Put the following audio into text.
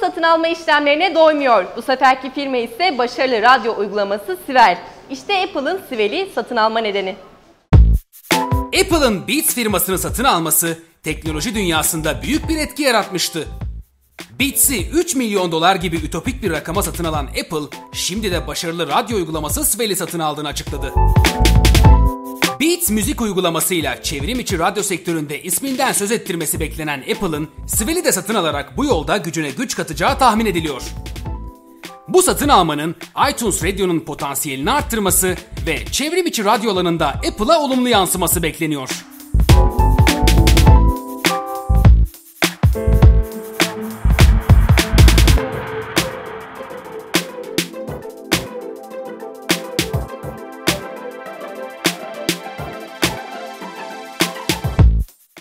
satın alma işlemlerine doymuyor. Bu seferki firma ise başarılı radyo uygulaması Sivel. İşte Apple'ın Sivel'i satın alma nedeni. Apple'ın Beats firmasını satın alması teknoloji dünyasında büyük bir etki yaratmıştı. Beats'i 3 milyon dolar gibi ütopik bir rakama satın alan Apple, şimdi de başarılı radyo uygulaması Svel'i satın aldığını açıkladı. Müzik uygulamasıyla çevrim içi radyo sektöründe isminden söz ettirmesi beklenen Apple'ın Svel'i de satın alarak bu yolda gücüne güç katacağı tahmin ediliyor. Bu satın almanın iTunes Radio'nun potansiyelini arttırması ve çevrim içi radyo alanında Apple'a olumlu yansıması bekleniyor.